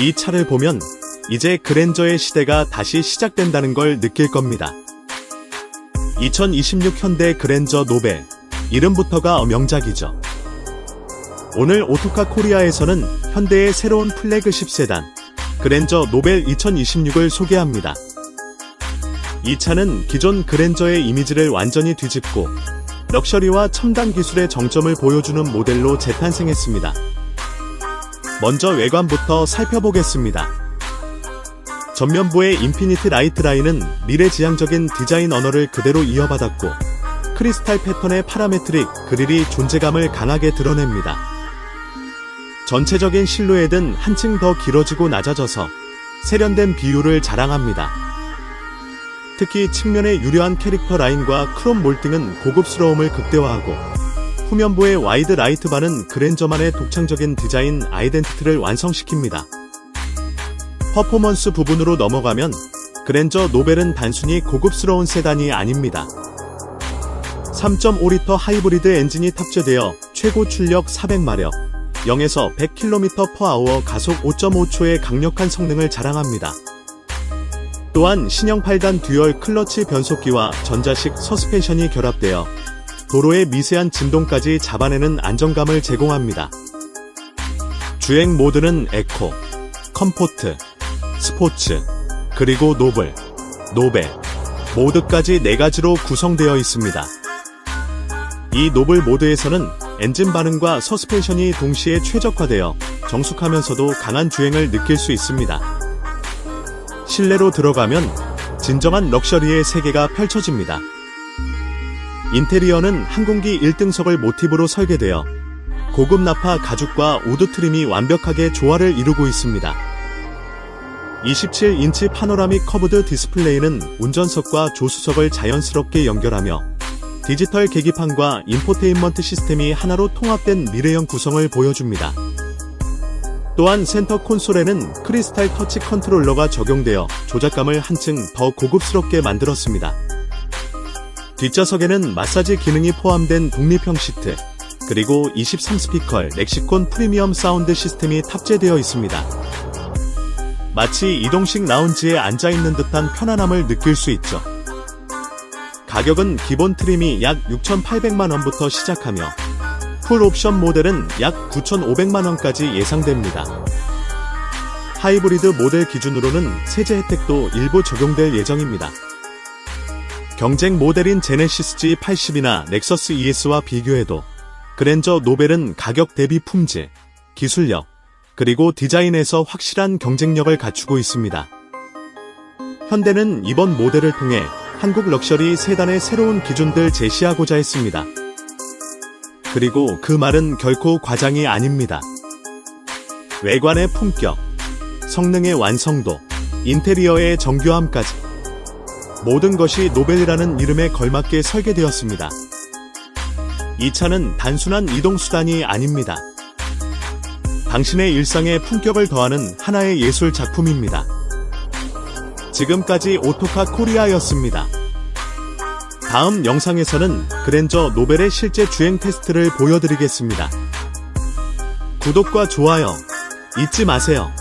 이 차를 보면 이제 그랜저의 시대가 다시 시작된다는 걸 느낄 겁니다. 2026 현대 그랜저 노벨. 이름부터가 명작이죠. 오늘 오토카 코리아에서는 현대의 새로운 플래그십 세단, 그랜저 노벨 2026을 소개합니다. 이 차는 기존 그랜저의 이미지를 완전히 뒤집고 럭셔리와 첨단 기술의 정점을 보여주는 모델로 재탄생했습니다. 먼저 외관부터 살펴보겠습니다. 전면부의 인피니트 라이트 라인은 미래지향적인 디자인 언어를 그대로 이어받았고 크리스탈 패턴의 파라메트릭 그릴이 존재감을 강하게 드러냅니다. 전체적인 실루엣은 한층 더 길어지고 낮아져서 세련된 비율을 자랑합니다. 특히 측면의 유려한 캐릭터 라인과 크롬 몰딩은 고급스러움을 극대화하고 후면부의 와이드 라이트 바는 그랜저만의 독창적인 디자인 아이덴티티를 완성시킵니다. 퍼포먼스 부분으로 넘어가면 그랜저 노벨은 단순히 고급스러운 세단이 아닙니다. 3.5리터 하이브리드 엔진이 탑재되어 최고 출력 400마력, 0에서 100km/h 가속 5.5초의 강력한 성능을 자랑합니다. 또한 신형 8단 듀얼 클러치 변속기와 전자식 서스펜션이 결합되어 도로의 미세한 진동까지 잡아내는 안정감을 제공합니다. 주행 모드는 에코, 컴포트, 스포츠, 그리고 노블, 노벨, 모드까지 4가지로 구성되어 있습니다. 이 노블 모드에서는 엔진 반응과 서스펜션이 동시에 최적화되어 정숙하면서도 강한 주행을 느낄 수 있습니다. 실내로 들어가면 진정한 럭셔리의 세계가 펼쳐집니다. 인테리어는 항공기 1등석을 모티브로 설계되어 고급 나파 가죽과 우드 트림이 완벽하게 조화를 이루고 있습니다. 27인치 파노라믹 커브드 디스플레이는 운전석과 조수석을 자연스럽게 연결하며 디지털 계기판과 인포테인먼트 시스템이 하나로 통합된 미래형 구성을 보여줍니다. 또한 센터 콘솔에는 크리스탈 터치 컨트롤러가 적용되어 조작감을 한층 더 고급스럽게 만들었습니다. 뒷좌석에는 마사지 기능이 포함된 독립형 시트, 그리고 23스피커 렉시콘 프리미엄 사운드 시스템이 탑재되어 있습니다. 마치 이동식 라운지에 앉아있는 듯한 편안함을 느낄 수 있죠. 가격은 기본 트림이 약 6,800만원부터 시작하며 풀 옵션 모델은 약 9,500만원까지 예상됩니다. 하이브리드 모델 기준으로는 세제 혜택도 일부 적용될 예정입니다. 경쟁 모델인 제네시스 G80이나 넥서스 ES와 비교해도 그랜저 노벨은 가격 대비 품질, 기술력, 그리고 디자인에서 확실한 경쟁력을 갖추고 있습니다. 현대는 이번 모델을 통해 한국 럭셔리 세단의 새로운 기준들 제시하고자 했습니다. 그리고 그 말은 결코 과장이 아닙니다. 외관의 품격, 성능의 완성도, 인테리어의 정교함까지 모든 것이 노벨이라는 이름에 걸맞게 설계되었습니다. 이 차는 단순한 이동수단이 아닙니다. 당신의 일상에 품격을 더하는 하나의 예술 작품입니다. 지금까지 오토카 코리아였습니다. 다음 영상에서는 그랜저 노벨의 실제 주행 테스트를 보여드리겠습니다. 구독과 좋아요 잊지 마세요.